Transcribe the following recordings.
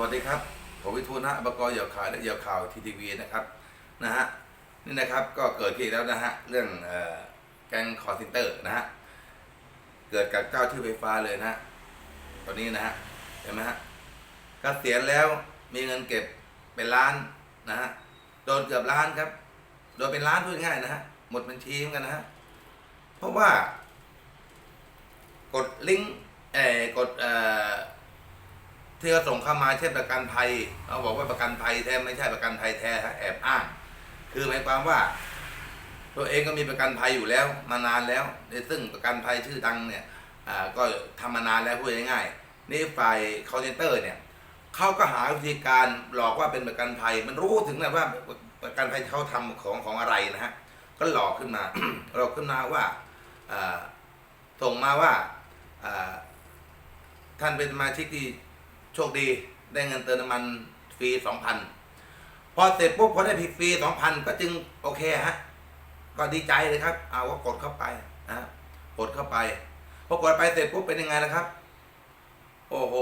วัสดีครับ ผมวิทูลนะบกเหยี่ยวข่าวและเหยี่ยวข่าวทีทีวีนะครับนะฮะนี่นะครับก็เกิดขึ้นแล้วนะฮะเรื่องออแก๊งคอร์เซนเตอร์นะฮะเกิดกับเจ้าชื่อไฟฟ้าเลยนะฮะตอนนี้นะฮะเห็นไหมฮะกเกษียณแล้วมีเงินเก็บเป็นล้านนะฮะโดนเกือบล้านครับ โดนเป็นล้านพูดง่ายนะฮะหมดบัญชีเหมือนกันนะฮะเพราะว่ากดลิงก์เอ่อกดเอ่อ ที่เขาส่งเข้ามาเช่นประกันภัยเขาบอกว่าประกันภัยแท้ไม่ใช่ประกันภัยแท้แอบอ้าง คือหมายความว่า ตัวเองก็มีประกันภัยอยู่แล้วมานานแล้วซึ่งประกันภัยชื่อดังเนี่ยอ่าก็ทำมานานแล้วพูดง่ายๆนี่ฝ่ายคอเซนเตอร์เนี่ยเขาก็หาวิธีการหลอกว่าเป็นประกันภัย มันรู้ถึงนะว่าประกันภัยเขาทำของของอะไรนะฮะก็หลอกขึ้นมาหลอกขึ้นมาว่าอ่าส่งมาว่าอ่าท่านเป็นสมาชิกที่ โชคดีได้เงินเติมน้ำมันฟรีสองพันพอเสร็จปุ๊บพอได้ผิดฟรีสองพันก็จึงโอเคฮะก็ดีใจเลยครับ เอาก็กดเข้าไปนะกดเข้าไปพอกดไปเสร็จปุ๊บเป็นยังไงนะครับ โอ้โห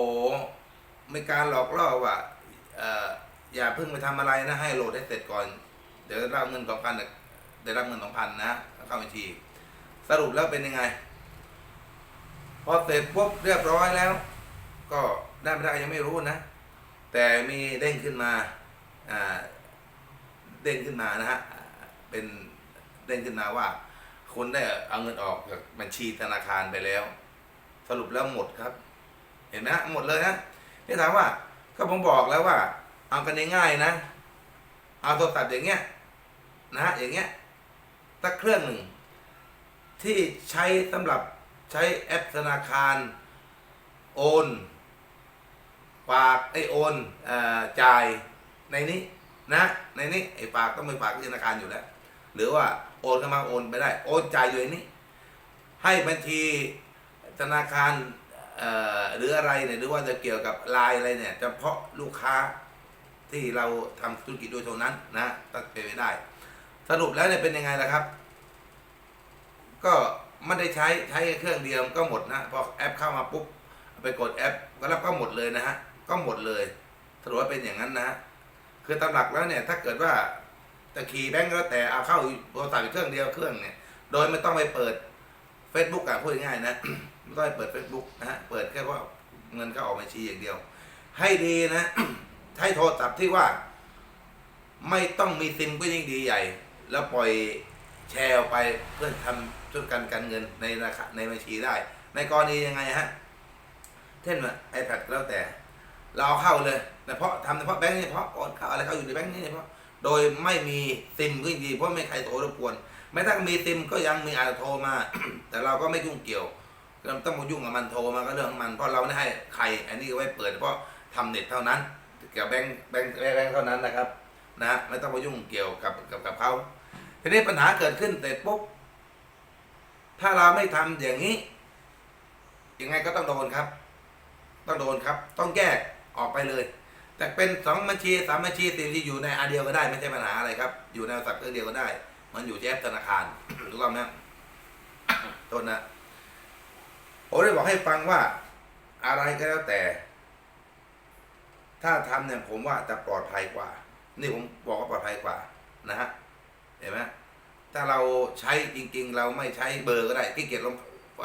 มีการหลอกล่อว่าอย่าเพิ่งไปทำอะไรนะให้โหลดให้เสร็จก่อน เดี๋ยวได้รับเงินสองพันได้รับเงินสองพันนะเข้าบัญชี สรุปแล้วเป็นยังไง พอเสร็จปุ๊บเรียบร้อยแล้ว ก็ได้ไม่ได้ยังไม่รู้นะ แต่มีเด้งขึ้นมาอ่าเด้งขึ้นมานะฮะเป็นเด้งขึ้นมาว่าคุณได้เอาเงินออกจากบัญชีธนาคารไปแล้ว สรุปแล้วหมดครับ เห็นไหมฮะหมดเลยฮะนี่ถามว่าก็ผมบอกแล้วว่า เอากันง่ายๆนะ เอาโทรศัพท์อย่างเงี้ยนะฮะอย่างเงี้ยสักเครื่องหนึ่ง ที่ใช้สำหรับใช้แอปธนาคารโอน ฝากไอโอนอ่อจ่ายในนี้นะในนี้ไอฝากต้องไปฝากที่ธนาคารอยู่แล้ว หรือว่าโอนเข้ามาโอนไปได้ โอนจ่ายอยู่ในนี้ ให้บัญชีธนาคารอ่อหรืออะไรเนี่ยหรือว่าจะเกี่ยวกับลน์อะไรเนี่ยเฉพาะลูกค้าที่เราทำธุรกิจโดยเท่านั้นนะต้องเป็นไปได้ สรุปแล้วเนี่ยเป็นยังไงล่ะครับ ก็ไม่ได้ใช้ใช้เครื่องเดียวก็หมดนะพอแอปเข้ามาปุ๊บไปกดแอปก็รับก็หมดเลยนะฮะ ก็หมดเลยสรุปว่าเป็นอย่างนั้นนะ คือตามหลักแล้วเนี่ย ถ้าเกิดว่าจะขี่แบงก์ก็แล้วแต่เอาเข้าโทรศัพท์อีกเครื่องเดียวเครื่องเนี่ย โดยไม่ต้องไปเปิด Facebook อะพูดง่ายๆนะ ไม่ต้องไปเปิด Facebook นะฮะเปิดแค่ว่าเงินเข้าออกบัญชีอย่างเดียว ให้ดีนะใช้โทรศัพท์ที่ว่า ไม่ต้องมีซิมก็ยิ่งดีใหญ่ แล้วปล่อยแชร์ออกไปเพื่อทำธุรการการเงินในราคาในบัญชีได้ ในกรณียังไงฮะเช่นว่า iPad แล้วแต่ เราเอาเข้าเลยแต่เพราะทำเฉพาะแบงค์นี่เฉพาะโอนเข้าอะไรเข้าอยู่ในแบงค์นี่เฉพาะโดยไม่มีซิมก็ดีเพราะไม่ใครโทรรบกวนแม้ถ้ามีซิมก็ยังมีอาจจะโทรมา แต่เราก็ไม่ยุ่งเกี่ยวเราต้องมายุ่งกับมันโทรมาก็เรื่องของมันเพราะเราไม่ให้ใคร อันนี้ก็ไว้เปิดเฉพาะทำเน็ตเท่านั้นเกี่ยวกับแบงค์แบงค์แบงค์เท่านั้นนะครับ นะไม่ต้องมายุ่งเกี่ยวกับกับกับเขาทีนี้ปัญหาเกิดขึ้นเสร็จปุ๊บถ้าเราไม่ทำอย่างนี้ยังไงก็ต้องโดนครับ ต้องโดนครับ ต้องแยก ออกไปเลย แต่เป็นสองบัญชีสามบัญชีสี่บัญชีอยู่ในอันเดียวก็ได้ไม่ใช่ปัญหาอะไรครับ อยู่ในโทรศัพท์เครื่องเดียวก็ได้ มันอยู่ที่แอปธนาคารถูกต้องไหมต้นนะผมได้บอกให้ฟังว่าอะไรก็แล้วแต่ ถ้าทำเนี่ยผมว่าจะปลอดภัยกว่า นี่ผมบอกว่าปลอดภัยกว่านะฮะเห็นไหมถ้าเราใช้จริง ๆ เราไม่ใช้เบอร์ก็ได้ที่เกียจ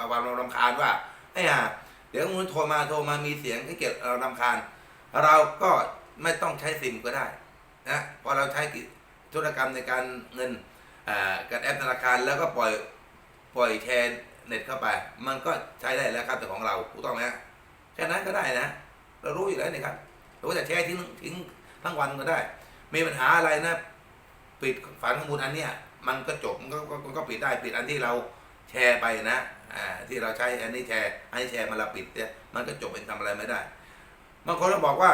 ความเราลำคาญว่าไอ้ห่าเดี๋ยวมึงโทรมาโทรมามีเสียงที่เกียจเราลำคาญ เราก็ไม่ต้องใช้ซิมก็ได้นะพอเราใช้ธุรกรรมในการเงินอ่ากับแอปธนาคารแล้วก็ปล่อยปล่อยแชร์เน็ตเข้าไป มันก็ใช้ได้แล้วครับแต่ของเราถูกต้องไหมฮะแค่นั้นก็ได้นะ เรารู้อยู่แล้วนี่ครับเราก็จะแชร์ทิ้งทิ้งทั้งวันก็ได้ มีปัญหาอะไรนะ ปิดฝันข้อมูลอันเนี้ยมันก็จบมันก็ก็ก็ก็ปิดได้ปิดอันที่เราแชร์ไปนะอ่าที่เราใช้อันนี้แชร์อันนี้แชร์มันเราปิดเนี่ยมันก็จบเป็นทำอะไรไม่ได้ บางคนก็บอกว่า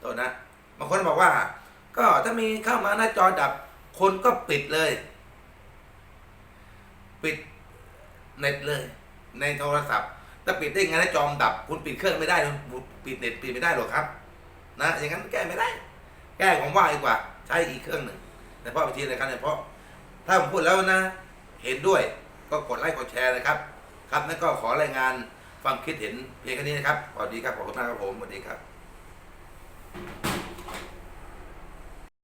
โทษนะบางคนบอกว่า ก็ถ้ามีเข้ามาหน้าจอดับ คนก็ปิดเลย ปิดเน็ตเลย ในโทรศัพท์ถ้าปิดได้ไงหน้าจอมดับ คุณปิดเครื่องไม่ได้คุณปิดเน็ตปิดไม่ได้หรอกครับ นะอย่างนั้นแก้ไม่ได้ แก้ผมว่าดีกว่า ใช้อีกเครื่องหนึ่งแต่เพราะวิธีในการเนี่ยเพราะถ้าผมพูดแล้วนะ เห็นด้วยก็กดไลค์กดแชร์นะครับ ครับนั่นก็ขอรายงาน ความคิดเห็นเพียงแค่นี้นะครับสวัสดีครับขอบคุณมากครับผมสวัสดีครับ